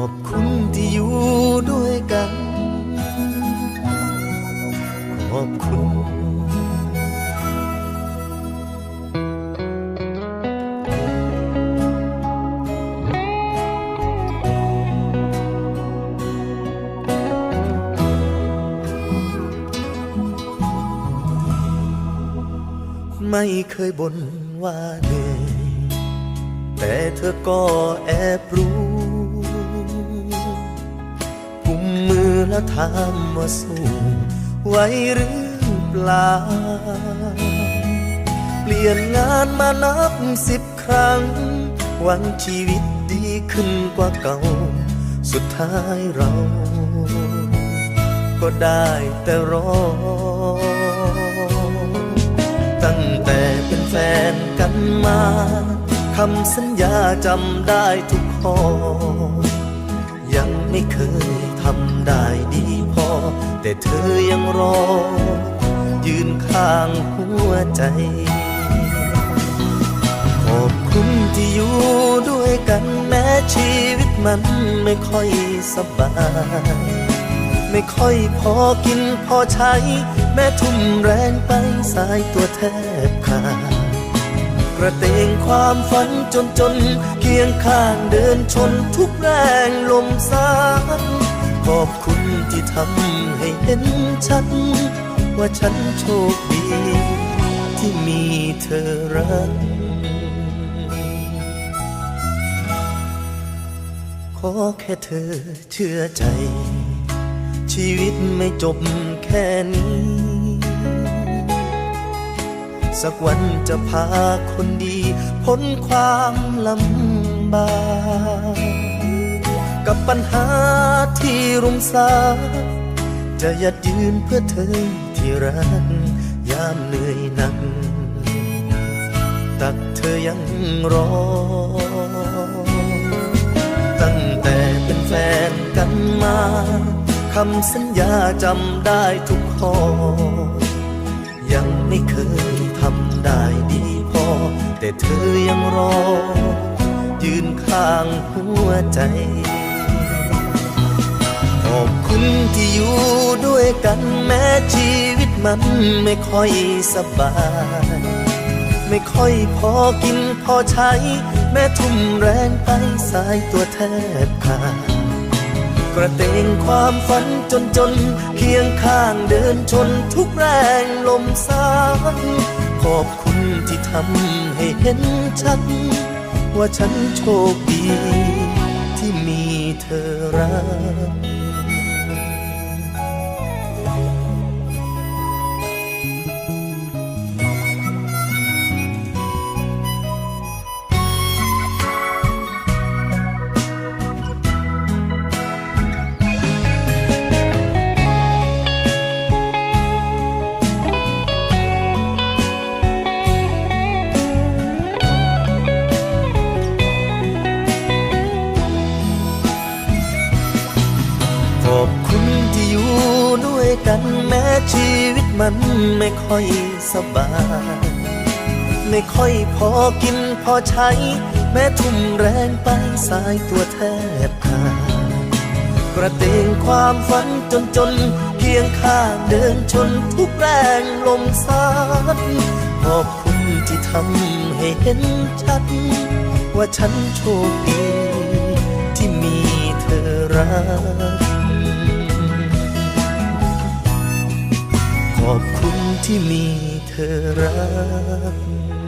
อบคุณที่อยู่ด้วยกัน ขอบคุณไม่เคยบ่นว่าเหนื่อยแต่เธอก็แอบรู้ แล้วถามว่าสู้ไหวหรือเปล่า เปลี่ยนงานมานับสิบครั้ง หวังชีวิตดีขึ้นกว่าเก่า สุดท้ายเรา ก็ได้แต่รอ ตั้งแต่เป็นแฟนกันมาคำสัญญาจำได้ทุกข้อ ยังไม่เคย ทำได้ดีพอ แต่เธอยังรอ ยืนข้างหัวใจ ขอบคุณที่อยู่ด้วยกันแม้ชีวิตมันไม่ค่อยสบาย ไม่ค่อยพอกินพอใช้ แม้ทุ่มแรงไปสายตัวแทบขาดกระเตงความฝันจนจนเคียงข้างเดินชนทุกแรงลมสาน ขอบคุณที่ทำให้เห็นชัด ว่าฉันโชคดี ที่มีเธอรัก ขอแค่เธอเชื่อใจ ชีวิตไม่จบแค่นี้ สักวันจะพาคนดี พ้นความลำบาก กับปัญหาที่รุมสาจะยัดยืนเพื่อเธอที่รักยามเหนื่อยหนัก ตักเธอยังรอ ตั้งแต่เป็นแฟนกันมาคำสัญญาจำได้ทุกข้อ ยังไม่เคยทำได้ดีพอ แต่เธอยังรอ ยืนข้างหัวใจ กันแม้ชีวิตมันไม่ค่อยสบาย ไม่ค่อยพอกินพอใช้ แม้ทุ่มแรงไปสายตัวแทบขาดกระเตงความฝันจนจนเคียงข้างเดินชนทุกแรงลมสานขอบคุณที่ทำให้เห็นชัดว่าฉันโชคดีที่มีเธอรัก อบคุณที่อยู่ด้วยกันแม้ชีวิตมันไม่ค่อยสบาย ไม่ค่อยพอกินพอใช้ แม้ทุ่มแรงไปสายตัวแทบขาดกระเตงความฝันจนจน เพียงข้างเดินชนทุกแรงลมสานขอบคุณที่ทำให้เห็นชัด ว่าฉันโชคดีที่มีเธอรัก อบคุณที่มีเธอรัก